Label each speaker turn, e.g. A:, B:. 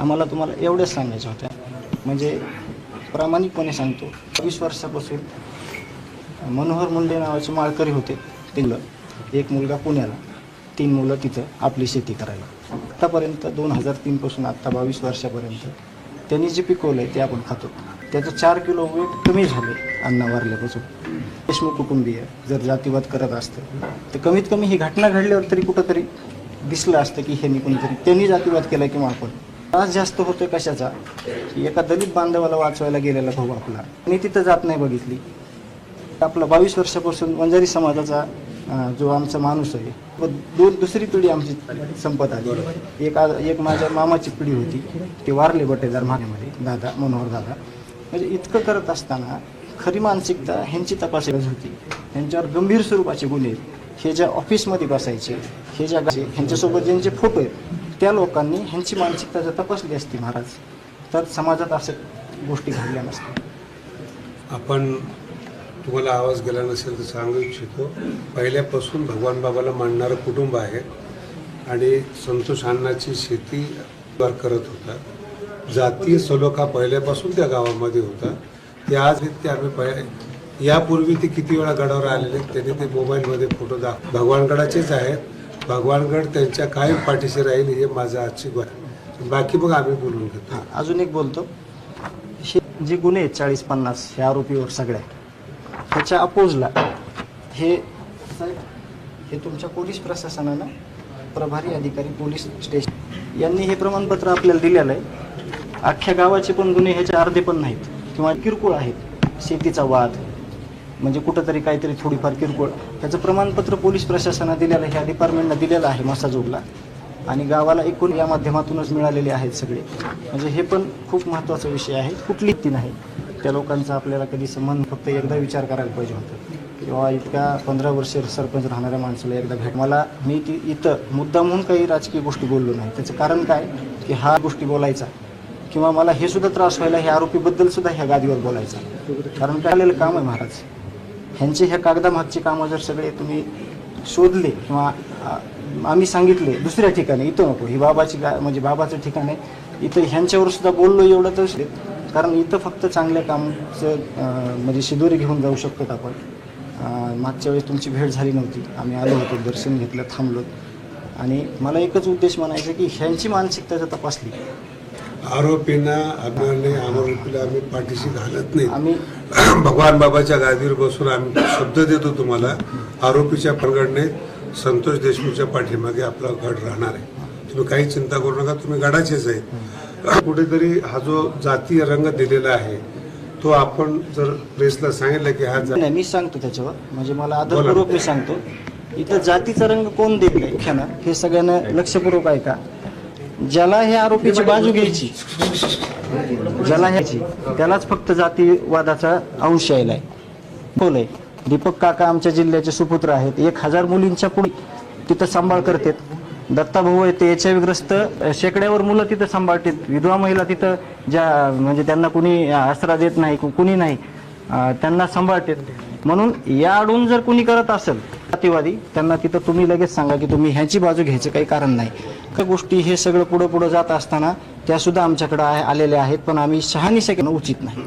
A: आम्हाला तुम्हाला एवढ्याच सांगायच्या होत्या म्हणजे प्रामाणिकपणे सांगतो. वीस वर्षापासून मनोहर मुंडे नावाचे माळकरी होते. तिला एक मुलगा पुण्याला तीन मुलं तिथं आपली शेती करायला. आत्तापर्यंत दोन हजार तीनपासून आत्ता बावीस वर्षापर्यंत त्यांनी जे पिकवलं आहे ते आपण खातो. त्याचं चार किलो वेट कमी झाले अन्न वारल्यापासून. देशमुख कुटुंबीय जर जातीवाद करत असतं तर कमीत कमी ही घटना घडल्यावर तरी कुठंतरी दिसलं असतं की ह्यांनी कोणीतरी त्यांनी जातीवाद केला किंवा आपण त्रास जास्त होतोय कशाचा? की एका दलित बांधवाला वाचवायला गेलेला भाऊ आपला. मी तिथं जात नाही बघितली. आपला बावीस वर्षापासून वंजारी समाजाचा जो आमचा माणूस आहे व दोन दुसरी पिढी आमची संपत आली. एक एक माझ्या मामाची पिढी होती. ते वारले बटेदार मानेमध्ये दादा मनोहर दादा. म्हणजे इतकं करत असताना खरी मानसिकता ह्यांची तपासणी होती. ह्यांच्यावर गंभीर स्वरूपाचे गुन्हे हे ज्या ऑफिसमध्ये बसायचे हे ज्या ह्यांच्यासोबत ज्यांचे फोटो आहेत त्या लोकांनी ह्यांची मानसिकता जर तपासली असती महाराज तर समाजात असं गोष्टी घडल्या नसत्या
B: आपण तुम्हाला आवाज गेला नसेल तर सांगू इच्छितो पहिल्यापासून भगवान बाबाला मानणारं कुटुंब आहे आणि संतोष अण्णाची शेती करत होता. जातीय सलोखा पहिल्यापासून त्या गावामध्ये होता. ते आज ते आम्ही पहि यापूर्वी ते किती वेळा गडावर आलेले आहेत, त्यांनी ते मोबाईलमध्ये फोटो दाख भगवानगडाचेच आहेत. भगवानगड त्यांच्या कायम पाठीशी राहील हे माझं आजची ग्वाही बाकी मग आम्ही बोलून घेतो.
A: अजून एक बोलतो. हे जे गुन्हे आहेत चाळीस पन्नास ह्या आरोपीवर सगळ्या ह्याच्या अपोजला हे हे तुमच्या पोलीस प्रशासनानं प्रभारी अधिकारी पोलीस स्टेशन यांनी हे प्रमाणपत्र आपल्याला दिलेलं आहे. अख्ख्या गावाचे पण गुन्हे ह्याचे अर्धे पण नाहीत. किंवा किरकोळ आहेत. शेतीचा वाद म्हणजे कुठंतरी काहीतरी थोडीफार किरकोळ. त्याचं प्रमाणपत्र पोलीस प्रशासनानं दिलेलं ह्या डिपार्टमेंटनं दिलेलं आहे मसाजोगला आणि गावाला एकूण या माध्यमातूनच मिळालेले आहेत सगळे. म्हणजे हे पण खूप महत्त्वाचा विषय आहे. कुठली ती नाही. त्या लोकांचा आपल्याला कधी संबंध फक्त एकदा विचार करायला पाहिजे होता. किंवा इतक्या पंधरा वर्ष सरपंच राहणाऱ्या माणसाला एकदा भेट. मला मी ती इथं मुद्दा म्हणून काही राजकीय गोष्टी बोललो नाही. त्याचं कारण काय? की हा गोष्टी बोलायचा. किंवा मला हे सुद्धा त्रास व्हायला ह्या आरोपीबद्दल सुद्धा ह्या गादीवर बोलायचा. कारण काय? आलेलं काम आहे महाराज. ह्यांचे ह्या कागदामागचे कामं जर सगळे तुम्ही शोधले किंवा आम्ही सांगितले दुसऱ्या ठिकाणी इथं नको ही बाबाची गा म्हणजे बाबाचं ठिकाण आहे इथं ह्यांच्यावर सुद्धा बोललो एवढं तर कारण इथं फक्त चांगल्या कामचं म्हणजे शिदोरी घेऊन जाऊ शकतो आपण. मागच्या वेळेस तुमची भेट झाली नव्हती आम्ही आलो होतो दर्शन घेतलं थांबलो. आणि मला एकच उद्देश म्हणायचा की ह्यांची मानसिकता जर तपासली
B: आरोपींना आम्हाला आरोपीला आम्ही पाठीशी घालत नाही.
A: आम्ही
B: भगवान बाबाच्या गादीवर बसून आम्ही शब्द देतो तुम्हाला. आरोपीच्या पलगडणे संतोष देशमुखच्या पाठीमागे आपला गड राहणार आहे. तुम्ही काही चिंता करू नका तुम्ही गडाचेच आहे कुठेतरी हा जो जातीय रंग दिलेला आहे तो आपण जर प्रेसला सांगितलं की हा
A: नाही मी सांगतो त्याच्यावर. म्हणजे मला आदरपूर्वक मी सांगतो. इथं जातीचा रंग कोण दिलाय ख्यानं हे सगळ्यांना लक्षपूर्वक ऐका. ज्याला हे आरोपीची बाजू घ्यायची ज्याला ह्याची त्यालाच फक्त जातीवादाचा अंश यायलाय बोलय दीपक काका आमच्या जिल्ह्याचे सुपुत्र आहेत. एक हजार मुलींच्या पुढे तिथं सांभाळ करतात. दत्ता भाऊ आहे ते एच आय ग्रस्त शेकड्यावर मुलं तिथं सांभाळतात. विधवा महिला तिथं ज्या म्हणजे त्यांना कुणी आसरा देत नाही कु- कुणी नाही त्यांना सांभाळतात. म्हणून या आडून जर कुणी करत असेल जातीवादी त्यांना तिथं तुम्ही लगेच सांगा की तुम्ही ह्याची बाजू घ्यायचं काही कारण नाही. का गोष्टी हे सगळं पुढं पुढं जात असताना त्या सुद्धा आमच्याकडे आहे- आलेल्या आहेत पण आम्ही शहानिशा करणं उचित नाही.